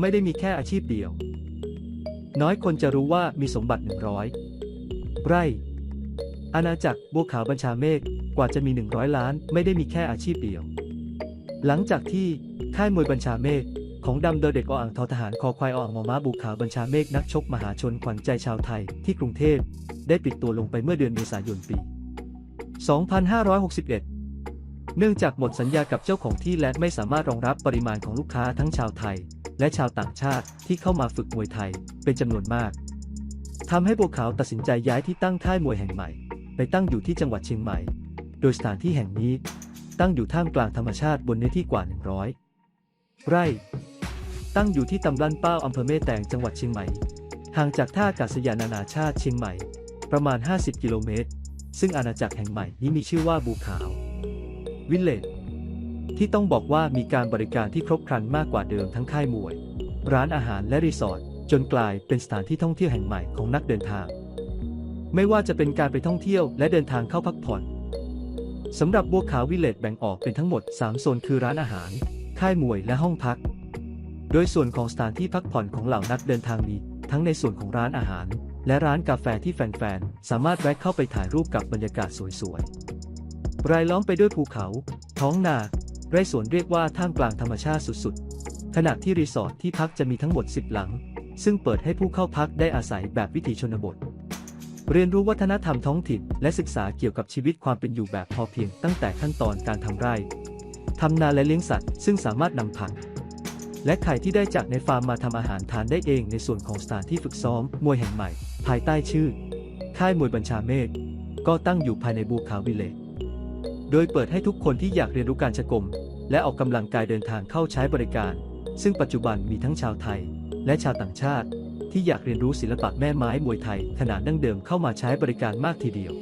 ไม่ได้มีแค่อาชีพเดียว น้อยคนจะรู้ว่ามีสมบัติ 100 ไร่ อาณาจักรบัวขาวบัญชาเมฆกว่าจะมี 100 ล้าน ไม่ได้มีแค่อาชีพเดียว หลังจากที่ค่ายมวยบัญชาเมฆของดำเดอเด็กออ่างทอทหารคอควายออ่างมอม้าบุกขาวบัญชาเมฆนักชกมหาชนขวัญใจชาวไทยที่กรุงเทพได้ปิดตัวลงไปเมื่อเดือนเมษายนปี 2561 เนื่องจากหมดสัญญากับเจ้าของที่และไม่สามารถรองรับปริมาณของลูกค้าทั้งชาวไทย และชาวต่างชาติที่เข้ามาฝึกมวยไทยเป็นจำนวนมากทำให้บัวขาวตัดสินใจย้ายที่ตั้งค่ายมวยแห่งใหม่ ไปตั้งอยู่ที่จังหวัดเชียงใหม่ โดยสถานที่แห่งนี้ตั้งอยู่ท่ามกลางธรรมชาติบนเนื้อที่กว่า 100 ไร่ ตั้งอยู่ที่ตำบลเป้าอำเภอแม่แตงจังหวัดเชียงใหม่ ห่างจากท่าอากาศยานนานาชาติเชียงใหม่ ประมาณ 50 กิโลเมตร ซึ่งอาณาจักรแห่งใหม่นี้มีชื่อว่าบูขาว วิลเลจ ที่ต้องบอกว่ามีการบริการที่ครบครันมากกว่าเดิมทั้งค่ายมวย ร้านอาหารและรีสอร์ทจนกลายเป็นสถานที่ท่องเที่ยวแห่งใหม่ของนักเดินทาง ไม่ว่าจะเป็นการไปท่องเที่ยวและเดินทางเข้าพักผ่อนสำหรับบัวขาววิลเลจแบ่งออกเป็นทั้งหมด 3 โซนคือร้านอาหาร ค่ายมวยและห้องพัก โดยส่วนของสถานที่พักผ่อนของเหล่านักเดินทางมี ทั้งในส่วนของร้านอาหาร และร้านกาแฟที่แฟนๆ สามารถแวะเข้าไปถ่ายรูปกับบรรยากาศสวยๆ รายล้อมไปด้วยภูเขา ท้องนา ไร่สวนเรียกว่าท่ามกลางธรรมชาติสุดๆ ขณะที่รีสอร์ทที่พักจะมีทั้งหมด 10 หลัง ซึ่งเปิดให้ผู้เข้าพักได้อาศัยแบบวิถีชนบท เรียนรู้วัฒนธรรมท้องถิ่น และศึกษาเกี่ยวกับชีวิตความเป็นอยู่แบบพอเพียงตั้งแต่ขั้นตอนการทำไร่ทำนาและเลี้ยงสัตว์ ซึ่งสามารถนำผักและไข่ที่ได้จากในฟาร์มมาทำอาหารทานได้เองในส่วนของสถานที่ฝึกซ้อม มวยแห่งใหม่ ภายใต้ชื่อ ค่ายมวยบัญชาเมฆก็ตั้งอยู่ภายในบูคาวิเลจ โดยเปิดให้ทุกคนที่อยากเรียนรู้การชกม และออกกำลังกายเดินทางเข้าใช้บริการ ซึ่งปัจจุบันมีทั้งชาวไทย และชาวต่างชาติ ที่อยากเรียนรู้ศิลปะแม่ไม้มวยไทยขนาดดั้งเดิมเข้ามาใช้บริการมากทีเดียว